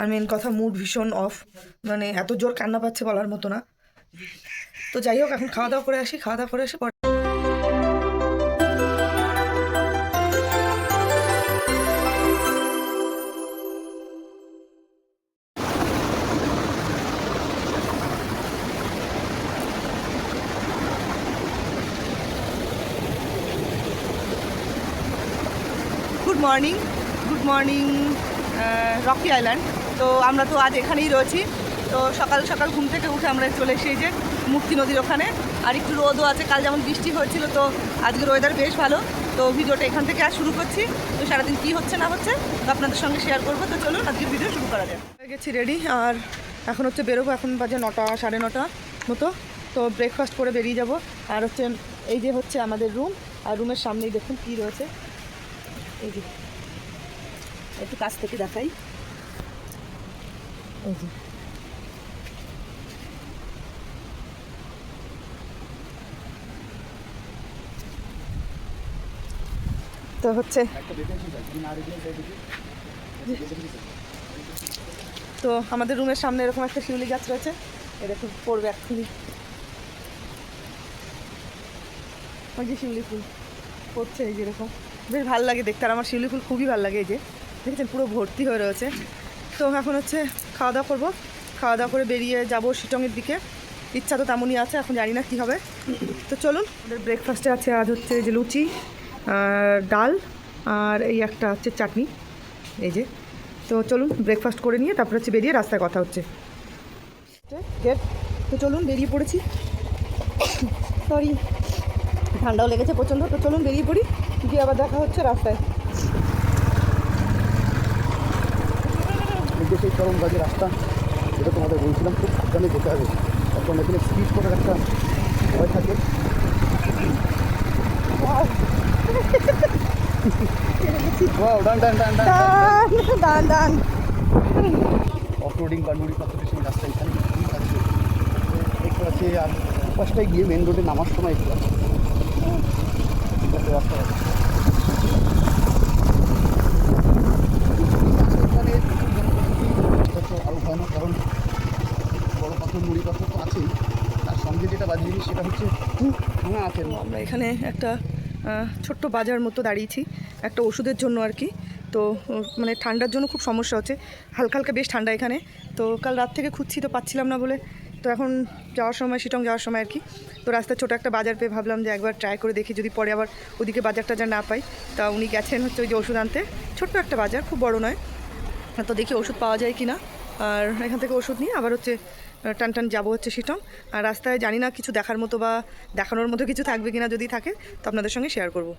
আর main কথা mood ভীষণ off মানে এত জোর কান্না পাচ্ছে বলার মতো না। তো যাই হোক, এখন খাওয়া দাওয়া করে আসি, খাওয়া দাওয়া করে আসি পরে morning good morning Rocky Island তো আমরা তো আজ এখানেই রয়েছি। তো সকাল সকাল ঘুম থেকে উঠে আমরা চলে এসেছি যে মুক্তি নদীর ওখানে। আর একটু রোদও আছে, কাল যেমন বৃষ্টি হয়েছিল, তো আজকের ওয়েদার বেশ ভালো। তো ভিডিওটা এখান থেকে আর শুরু করছি। তো সারাদিন কী হচ্ছে, না হচ্ছে, আপনাদের সঙ্গে শেয়ার করব। তো চলুন আজকে ভিডিও শুরু করা যায় গেছি রেডি আর এখন হচ্ছে বেরোবো, এখন বাজে নটা, সাড়ে নটা মতো। তো ব্রেকফাস্ট করে বেরিয়ে যাব। আর হচ্ছে এই যে হচ্ছে আমাদের রুম আর রুমের সামনেই দেখুন কী রয়েছে। এই যে, একটু কাছ থেকে দেখাই। তো হচ্ছে তো আমাদের রুমের সামনে এরকম একটা শিউলি গাছ রয়েছে। এটা খুব পড়বে এক্ষুনি। ওই যে শিউলি ফুল পড়ছে, এই যেরকম বেশ ভালো লাগে দেখতে, আর আমার শিউলি ফুল খুবই ভালো লাগে, এই যে। দেখেছেন, পুরো ভর্তি হয়ে রয়েছে। তো এখন হচ্ছে খাওয়া দাওয়া করব। খাওয়া দাওয়া করে বেরিয়ে যাব শিটংয়ের দিকে। ইচ্ছা তো তেমনই আছে, এখন জানি না কী হবে। তো চলুন, আমাদের ব্রেকফাস্টে আছে আজ হচ্ছে যে লুচি ডাল, আর এই একটা হচ্ছে চাটনি। এই যে, তো চলুন ব্রেকফাস্ট করে নিয়ে তারপর হচ্ছে বেরিয়ে রাস্তায় কথা হচ্ছে। তো চলুন বেরিয়ে পড়েছি। সরি ঠান্ডাও লেগেছে প্রচণ্ড, তো চলুন বেরিয়ে পড়ি। গিয়ে আবার দেখা হচ্ছে রাস্তায়। এই যে রাস্তা যেটা তোমাদের বলছিলাম খুব সাবধানে যেতে হবে। এখন এখানে স্পিড করার একটা ভয় থাকে। Wow, ডান ডান ডান ডান দান দান অফ রোডিং বা নুড়ি সেই রাস্তা এখানে আছে। একটু আছে আর পাশটায় গিয়ে মেন রোডে নামার সময় একটু আছে। রাস্তা আছে এখানে এটা তো আরও ভয়ানক কারণ বড় পাথর মুড়ি পাথর তো আছেই তার সঙ্গে যেটা বাজে জিনিস সেটা হচ্ছে ভাঙা আমরা এখানে একটা ছোট্ট বাজার মতো দাঁড়িয়েছি, একটা ওষুধের জন্য আর কি। তো মানে ঠান্ডার জন্য খুব সমস্যা হচ্ছে। হালকা হালকা বেশ ঠান্ডা এখানে। তো কাল রাত থেকে খুঁজছি, তো পাচ্ছিলাম না বলে। তো এখন যাওয়ার সময়, শিটং যাওয়ার সময় আর কি। তো রাস্তায় ছোটো একটা বাজার পেয়ে ভাবলাম যে একবার ট্রাই করে দেখি, যদি পরে আবার ওদিকে বাজার টাজার না পাই। তা উনি গেছেন হচ্ছে ওই যে ওষুধ আনতে। ছোট্ট একটা বাজার, খুব বড় নয়। তো দেখি ওষুধ পাওয়া যায় কি না আর এখান থেকে ওষুধ নিয়ে আবার হচ্ছে টান টান যাব হচ্ছে শিটং আর রাস্তায় জানি না কিছু দেখার মতো বা দেখানোর মতো কিছু থাকবে কিনা যদি থাকে, তো আপনাদের সঙ্গে শেয়ার করব।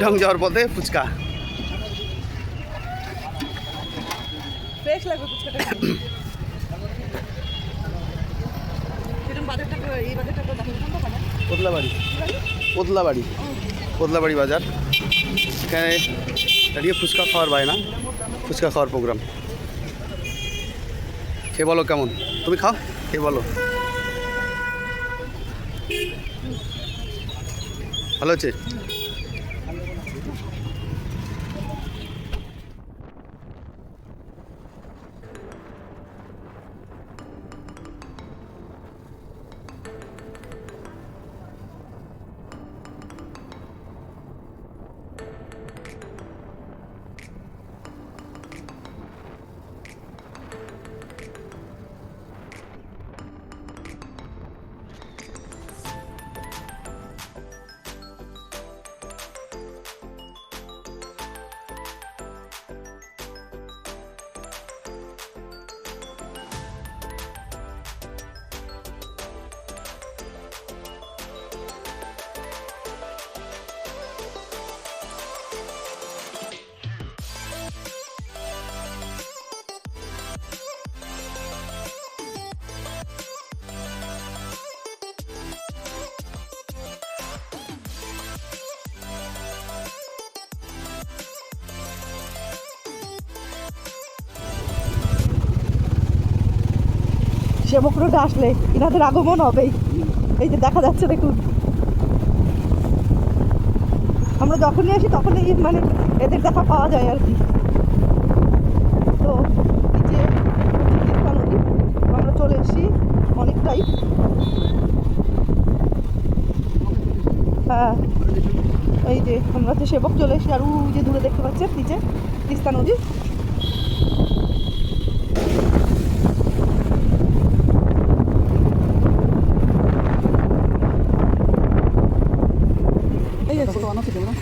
বাজারটা যাওয়ার এই বাজারটা করে দেখাবো। কোনটা বাজার? এখানে দাঁড়িয়ে ফুচকা খাওয়ার বায়না। ফুচকা খাওয়ার প্রোগ্রাম। খেয়ে বলো কেমন? তুমি খাও খেয়ে বলো। ভালো হচ্ছে? রোডে আসলে ইনাদের আগমন হবেই। এই যে দেখা যাচ্ছে, দেখুন। আমরা যখনই আসি, তখনই মানে এদের দেখা পাওয়া যায় আর কি। তো নদী আমরা চলে এসেছি অনেকটাই। হ্যাঁ এই যে আমরা তো সেবক চলে এসেছি, আর ওই যে দূরে দেখতে পাচ্ছেন, নিচে তিস্তা নদী এই আছে কত আনা আছে ক্যামেরা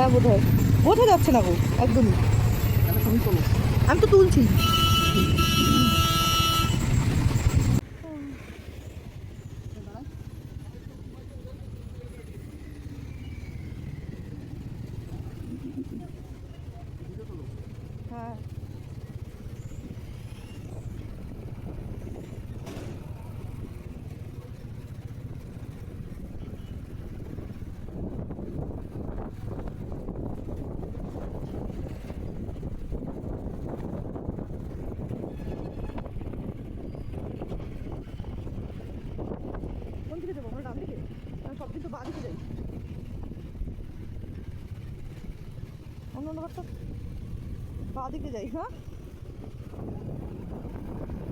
হ্যাঁ বোধ হয় বোঝা যাচ্ছে না গো একদমই। আমি তো তুলছি। হ্যাঁ কোন দিকে যাব আমরা ডান দিকে আমি সব দিন তো বাঁ দিকে যাই অন্য অন্য বার তো বাঁ দিকে যাই হ্যাঁ?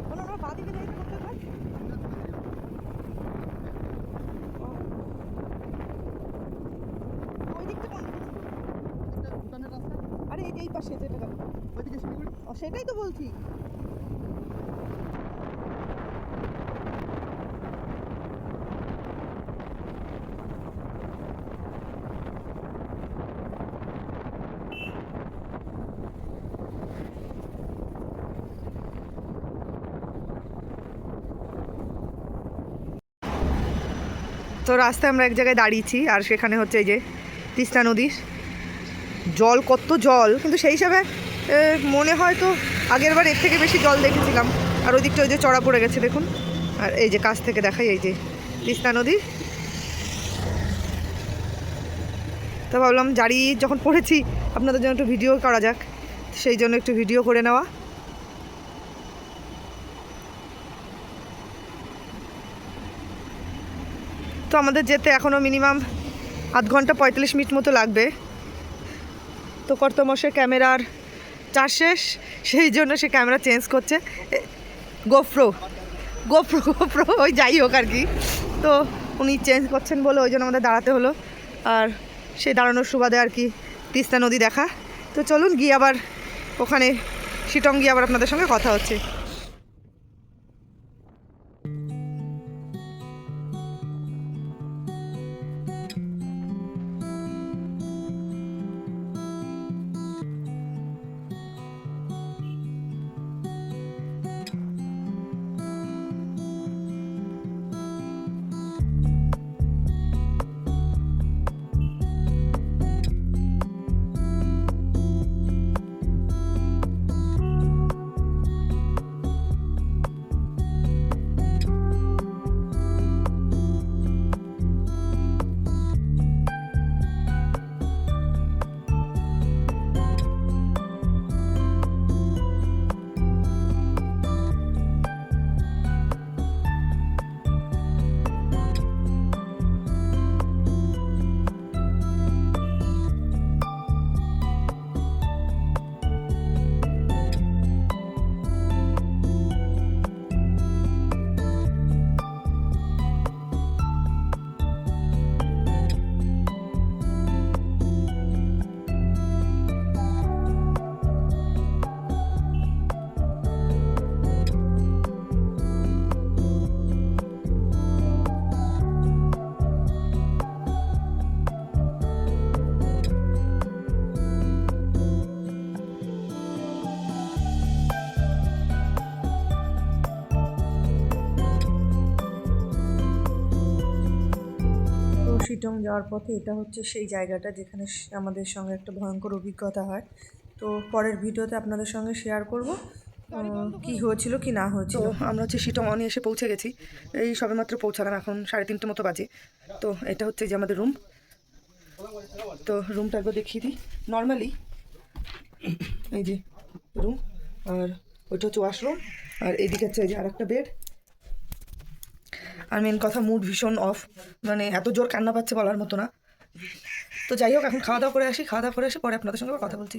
বলো আমরা বাঁ দিকে যাই হয় ওই দিকটা কোন আরে এই পাশে যেটা ও সেটাই তো বলছি। তো রাস্তায় আমরা এক জায়গায় দাঁড়িয়েছি, আর সেখানে হচ্ছে এই যে তিস্তা নদীর। জল, কত জল, কিন্তু সেই হিসাবে মনে হয় তো আগের বার এর থেকে বেশি জল দেখেছিলাম। আর ওই দিকটা ওই যে চড়া পড়ে গেছে, দেখুন। আর এই যে কাছ থেকে দেখাই এই যে তিস্তা নদী। তো ভাবলাম, জারি যখন পড়েছি, আপনাদের জন্য একটু ভিডিও করা যাক। সেই জন্য একটু ভিডিও করে নেওয়া। তো আমাদের যেতে এখনও মিনিমাম আধ ঘণ্টা পঁয়তাল্লিশ মিনিট মতো লাগবে। তো কর্তমশের ক্যামেরার চার শেষ, সেই জন্য সে ক্যামেরা চেঞ্জ করছে। গোপ্রো গোপ্রো গোপ্রো ওই যাই হোক আর কি। তো উনি চেঞ্জ করছেন বলে ওই জন্য আমাদের দাঁড়াতে হলো। আর সেই দাঁড়ানোর সুবাদে আর কি তিস্তা নদী দেখা। তো চলুন গিয়ে আবার ওখানে শিটং গিয়ে আবার আপনাদের সঙ্গে কথা হচ্ছে। শিটং যাওয়ার পথে এটা হচ্ছে সেই জায়গাটা যেখানে আমাদের সঙ্গে একটা ভয়ঙ্কর অভিজ্ঞতা হয়। তো পরের ভিডিওতে আপনাদের সঙ্গে শেয়ার করব। কি হয়েছিল কি না হয়েছিল। আমরা হচ্ছে শিটং অনে এসে পৌঁছে গেছি। এই সবেমাত্র পৌঁছালাম এখন সাড়ে তিনটে মতো বাজে। তো এটা হচ্ছে যে আমাদের রুম তো রুমটা একবার দেখিয়ে দিই। নর্মালি এই যে রুম আর ওইটা হচ্ছে ওয়াশরুম আর এদিকে হচ্ছে এই যে আর একটা বেড আর মেন কথা মুড ভীষণ অফ মানে এত জোর কান্না পাচ্ছে বলার মতো না। তো যাই হোক, এখন খাওয়া দাওয়া করে আসি, খাওয়া দাওয়া করে আসি পরে আপনাদের সঙ্গে কথা বলছি।